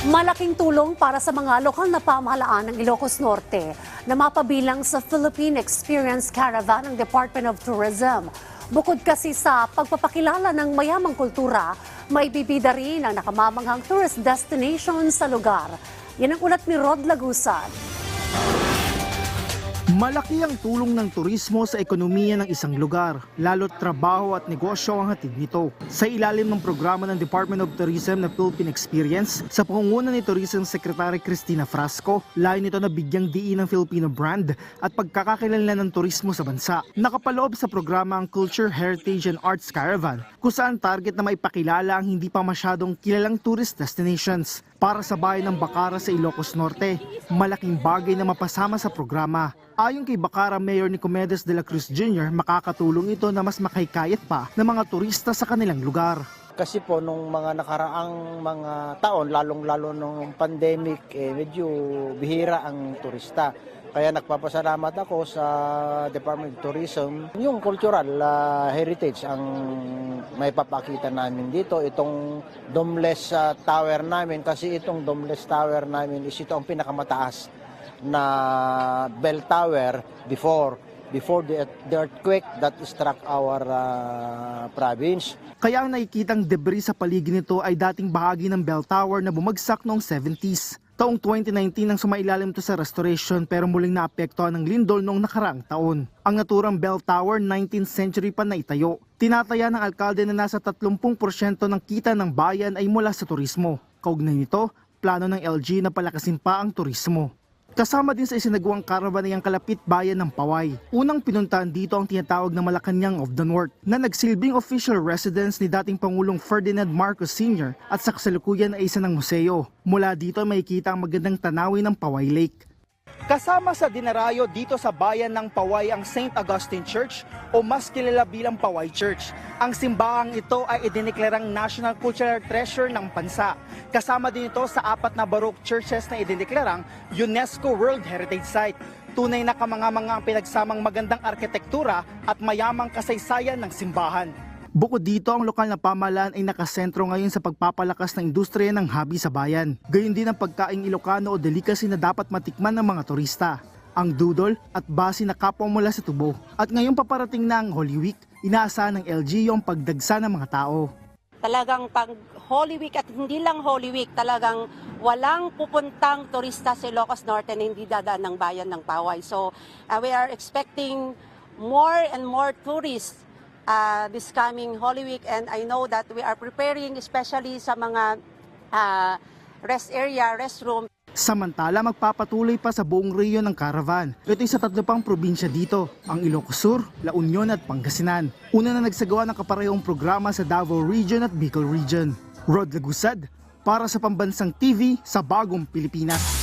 Malaking tulong para sa mga lokal na pamahalaan ng Ilocos Norte na mapabilang sa Philippine Experience Caravan ng Department of Tourism. Bukod kasi sa pagpapakilala ng mayamang kultura, may bibida rin ang nakamamanghang tourist destination sa lugar. Yan ang ulat ni Rod Lagusad. Malaki ang tulong ng turismo sa ekonomiya ng isang lugar, lalo't trabaho at negosyo ang hatid nito. Sa ilalim ng programa ng Department of Tourism na Philippine Experience, sa pangunguna ni Tourism Secretary Cristina Frasco, layo nito na bigyang diin ng Filipino brand at pagkakakilanlan ng turismo sa bansa. Nakapaloob sa programa ang Culture, Heritage and Arts Caravan, kung saan target na maipakilala ang hindi pa masyadong kilalang tourist destinations. Para sa bayan ng Bacara sa Ilocos Norte, malaking bagay na mapasama sa programa. Ayon kay Bacara Mayor Nicomedes de la Cruz Jr., makakatulong ito na mas makahikayat pa ng mga turista sa kanilang lugar. Kasi po nung mga nakaraang mga taon, lalong-lalo nung pandemic, eh, medyo bihira ang turista. Kaya nagpapasalamat ako sa Department of Tourism. Yung cultural ah, heritage ang may papakita namin dito. Itong domeless ah, tower namin, kasi itong domeless tower namin is ito ang pinakamataas na bell tower before before the, the earthquake that struck our ah, province. Kaya ang nakikitang debris sa paligid nito ay dating bahagi ng bell tower na bumagsak noong 70s. Taong 2019 nang sumailalim to sa restoration pero muling naapektuhan ng lindol noong nakaraang taon. Ang naturang bell tower 19th century pa na itayo. Tinataya ng alkalde na nasa 30% ng kita ng bayan ay mula sa turismo. Kaugnay nito, plano ng LG na palakasin pa ang turismo. Kasama din sa isinagawang caravan ay ang kalapit bayan ng Paway. Unang pinuntahan dito ang tinatawag na Malacanang of the North na nagsilbing official residence ni dating Pangulong Ferdinand Marcos Sr. at sa kasalukuyan ay isa ng museo. Mula dito ay makikita ang magandang tanawin ng Paway Lake. Kasama sa dinarayo dito sa bayan ng Paway ang St. Augustine Church o mas kilala bilang Paway Church. Ang simbahang ito ay idineklarang National Cultural Treasure ng bansa. Kasama din ito sa apat na Baroque churches na idineklarang UNESCO World Heritage Site. Tunay na kamanga-manga ang pinagsamang magandang arkitektura at mayamang kasaysayan ng simbahan. Bukod dito, ang lokal na pamahalaan ay nakasentro ngayon sa pagpapalakas ng industriya ng habi sa bayan. Gayun din ang pagkaing Ilocano o delicacy na dapat matikman ng mga turista. Ang dudol at basi na kapwa mula sa tubo. At ngayong paparating na ang Holy Week, inaasahan ng LG yung pagdagsa ng mga tao. talagang pag Holy Week at hindi lang Holy Week, talagang walang pupuntang turista sa Ilocos Norte na hindi dadaan ng bayan ng Paway. So uh, we are expecting more and more tourists uh, this coming Holy Week and I know that we are preparing especially sa mga uh, rest area, restroom, Samantala, magpapatuloy pa sa buong rehiyon ng caravan. Ito'y sa tatlo pang probinsya dito, ang Ilocos Sur, La Union at Pangasinan. Una na nagsagawa ng kaparehong programa sa Davao Region at Bicol Region. Rod Lagusad, para sa Pambansang TV sa Bagong Pilipinas.